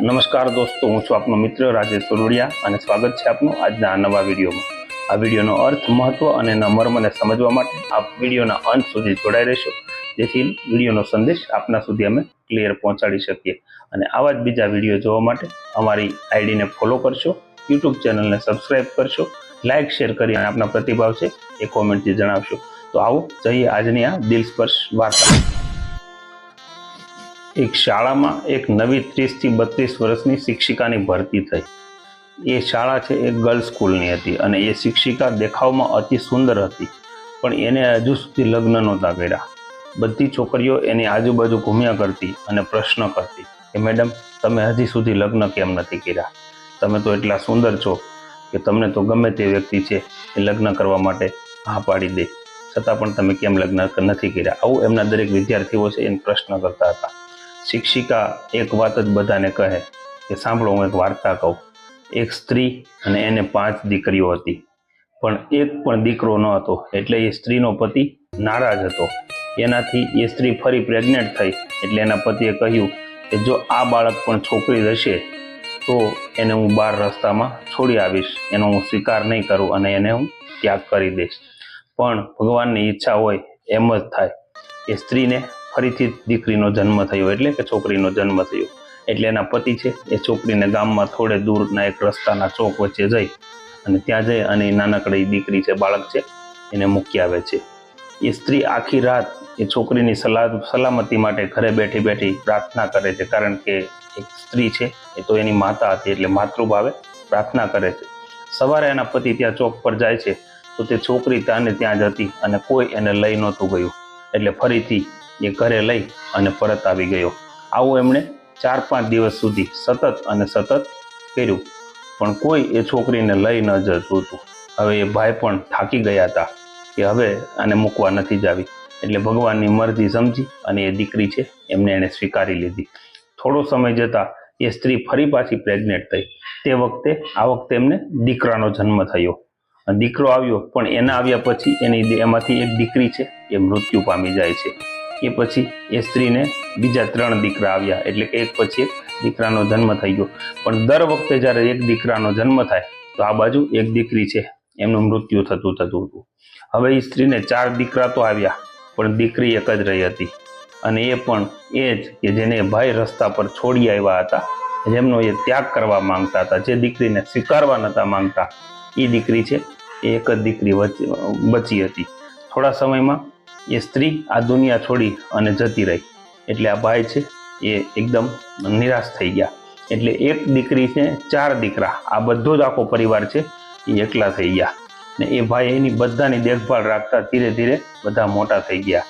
નમસ્કાર દોસ્તો, હું છું આપનો મિત્ર રાજેશ સોરડિયા અને સ્વાગત છે આપનું આજના નવા વિડીયોમાં. આ વિડીયોનો અર્થ મહત્વ અને મર્મને સમજવા માટે આપ વિડીયોના અંત સુધી જોડાઈ રહેશો, જેથી વિડીયોનો સંદેશ આપના સુધી અમે ક્લિયર પહોંચાડી શકીએ. અને આવા જ બીજા વીડિયો જોવા માટે અમારી આઈડીને ફોલો કરશો, યુટ્યુબ ચેનલને સબસ્ક્રાઇબ કરશો લાઇક શેર કરી અને આપના પ્રતિભાવ છે એ કોમેન્ટથી જણાવશો. તો આવો, જઈએ આજની આ દિલસ્પર્શ વાર્તા. એક શાળામાં એક નવી ત્રીસથી બત્રીસ વર્ષની શિક્ષિકાની ભરતી થઈ. એ શાળા છે એ ગર્લ્સ સ્કૂલની હતી અને એ શિક્ષિકા દેખાવમાં અતિ સુંદર હતી, પણ એને હજુ સુધી લગ્ન નહોતા કર્યા. બધી છોકરીઓ એની આજુબાજુ ઘૂમ્યા કરતી અને પ્રશ્ન કરતી કે, મેડમ, તમે હજી સુધી લગ્ન કેમ નથી કર્યા? તમે તો એટલા સુંદર છો કે તમને તો ગમે તે વ્યક્તિ છે એ લગ્ન કરવા માટે હા પાડી દે. છતાં પણ તમે કેમ લગ્ન નથી કર્યા? આવું એમના દરેક વિદ્યાર્થીઓ છે એને પ્રશ્ન કરતા હતા. શિક્ષિકા એક વાત જ બધાને કહે કે સાંભળો, હું એક વાર્તા કહું. એક સ્ત્રી અને એને પાંચ દીકરીઓ હતી. પણ એક પણ દીકરો ન હતો, એટલે એ સ્ત્રીનો પતિ નારાજ હતો. એનાથી એ સ્ત્રી ફરી પ્રેગ્નેન્ટ થઈ, એટલે એના પતિએ કહ્યું કે જો આ બાળક પણ છોકરી હશે તો એને હું બહાર રસ્તામાં છોડી આવીશ. એનો હું સ્વીકાર નહીં કરું અને એને હું ત્યાગ કરી દઈશ. પણ ભગવાનની ઈચ્છા હોય એમ જ થાય. એ સ્ત્રીને ફરીથી દીકરીનો જન્મ થયો એટલે કે છોકરીનો જન્મ થયો. એટલે એના પતિ છે, એ છોકરીને ગામમાં થોડે દૂરના એક રસ્તાના ચોક વચ્ચે જઈ અને ત્યાં જઈ અને નાનકડી દીકરી છે, બાળક છે, એને મૂકી આવે છે. એ સ્ત્રી આખી રાત એ છોકરીની સલાહ સલામતી માટે ઘરે બેઠી બેઠી પ્રાર્થના કરે છે, કારણ કે એક સ્ત્રી છે, એ તો એની માતા હતી એટલે માતૃભાવે પ્રાર્થના કરે છે. સવારે એના પતિ ત્યાં ચોક પર જાય છે, તો તે છોકરી ત્યાંને ત્યાં જ હતી અને કોઈ એને લઈ નહોતું ગયું. એટલે ફરીથી એ ઘરે લઈ અને પરત આવી ગયો. આવું એમણે ચાર પાંચ દિવસ સુધી સતત અને સતત કર્યું. પણ કોઈ એ છોકરીને લઈ ન જતું હતું. હવે એ ભાઈ પણ થાકી ગયા હતા કે હવે આને મૂકવા નથી જાવી. એટલે ભગવાનની મરજી સમજી અને એ દીકરી છે એમને એણે સ્વીકારી લીધી. થોડો સમય જતાં એ સ્ત્રી ફરી પાછી પ્રેગ્નેન્ટ થઈ. તે વખતે, આ વખતે એમને દીકરાનો જન્મ થયો. દીકરો આવ્યો, પણ એના આવ્યા પછી એની એમાંથી એક દીકરી છે, એ મૃત્યુ પામી જાય છે. એ પછી એ સ્ત્રીને બીજા ત્રણ દીકરા આવ્યા. એટલે કે એક પછી એક દીકરાનો જન્મ થઈ ગયો. પણ દર વખતે જ્યારે એક દીકરાનો જન્મ થાય, તો આ બાજુ એક દીકરી છે. એમનું મૃત્યુ થતું થતું હતું. હવે એ સ્ત્રીને ચાર દીકરા તો આવ્યા, પણ દીકરી એક જ રહી હતી. અને એ પણ એ જ કે જેને ભાઈ રસ્તા પર છોડી આવ્યા હતા, જેમનો એ ત્યાગ કરવા માંગતા હતા, જે દીકરીને સ્વીકારવા નહોતા માંગતા એ દીકરી છે, એ એક જ દીકરી બચી હતી. થોડા સમયમાં એ સ્ત્રી આ દુનિયા છોડી અને જતી રહી. એટલે આ ભાઈ છે, એ એકદમ નિરાશ થઈ ગયા. એટલે એક દીકરી છે, ચાર દીકરા. આ બધો જ આખો પરિવાર છે, એ એકલા થઈ ગયા. ને એ ભાઈ એની બધાની દેખભાળ રાખતા ધીરે ધીરે બધા મોટા થઈ ગયા.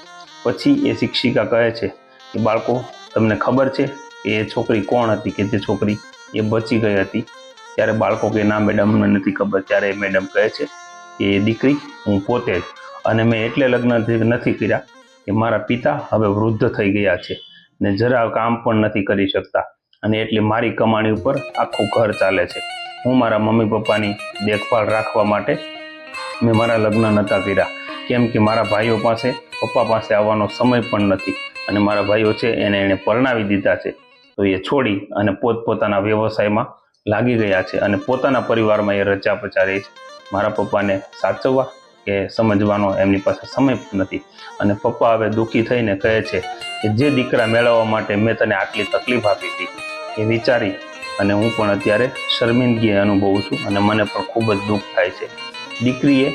પછી એ શિક્ષિકા કહે છે કે, બાળકો, તમને ખબર છે કે એ છોકરી કોણ હતી કે જે છોકરી એ બચી ગઈ હતી? ત્યારે બાળકો કે, ના, મેડમ મને નથી ખબર. ત્યારે મેડમ કહે છે કે, એ દીકરી, હું પોતે જ અને મેં એટલે લગ્ન નથી કર્યા કે મારા પિતા હવે વૃદ્ધ થઈ ગયા છે ને જરા કામ પણ નથી કરી શકતા. અને એટલે મારી કમાણી ઉપર આખું ઘર ચાલે છે. હું મારા મમ્મી પપ્પાની દેખભાળ રાખવા માટે મેં મારા લગ્ન નહોતા કર્યા. કેમ કે મારા ભાઈઓ પાસે, પપ્પા પાસે આવવાનો સમય પણ નથી અને મારા ભાઈઓ છે એને એણે પરણાવી દીધા છે. તો એ છોડી અને પોતપોતાના વ્યવસાયમાં લાગી ગયા છે અને પોતાના પરિવારમાં એ રચા પચારે છે. મારા પપ્પાને સાચવવા કે સમજવાનો એમની પાસે સમય નથી. અને પપ્પા હવે દુઃખી થઈને કહે છે કે જે દીકરા મેળવવા માટે મેં તને આટલી તકલીફ આપી હતી, એ વિચારી અને હું પણ અત્યારે શર્મિંદગી અનુભવું છું અને મને પણ ખૂબ જ દુઃખ થાય છે. દીકરીએ,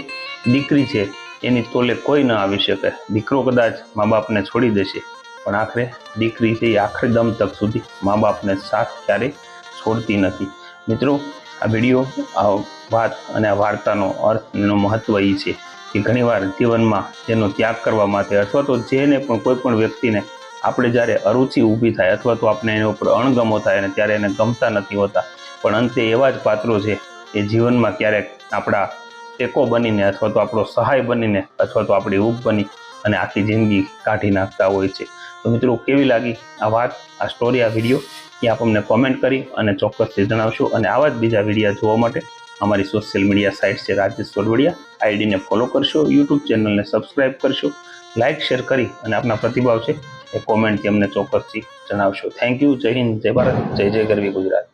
દીકરી છે, એની તોલે કોઈ ન આવી શકે. દીકરો કદાચ મા બાપને છોડી દેશે, પણ આખરે દીકરી છે એ આખરે દમ તક સુધી મા બાપને સાથ ક્યારેય છોડતી નથી. મિત્રો, આ વીડિયો વાત અને આ વાર્તાનો અર્થ એનો મહત્વ એ છે કે ઘણીવાર જીવનમાં તેનો ત્યાગ કરવા માટે અથવા તો જેને પણ કોઈ પણ વ્યક્તિને આપણે જ્યારે અરુચિ ઊભી થાય અથવા તો આપણે એના ઉપર અણગમો થાય અને ત્યારે એને ગમતા નથી હોતા, પણ અંતે એવા જ પાત્રો છે એ જીવનમાં ક્યારેક આપણા ટેકો બનીને અથવા તો આપણો સહાય બનીને અથવા તો આપણી ઊભ બની અને આખી જિંદગી કાઢી નાખતા હોય છે. તો મિત્રો કેવી લાગી આ વાત, આ સ્ટોરી આ વીડિયો એ આપ અમને કોમેન્ટ કરી અને ચોક્કસથી જણાવશો અને આવા જ બીજા વિડીયા જોવા માટે અમારી સોશિયલ મીડિયા સાઇટ છે રાજેશ સોડવડિયા આઈડીને ફોલો કરશો યુટ્યુબ ચેનલને સબસ્ક્રાઇબ કરશો. લાઇક શેર કરી અને આપના પ્રતિભાવ છે એ કોમેન્ટથી અમને ચોક્કસથી જણાવશો. થેન્ક યુ જય હિન્દ, જય ભારત, જય જય ગરવી ગુજરાત.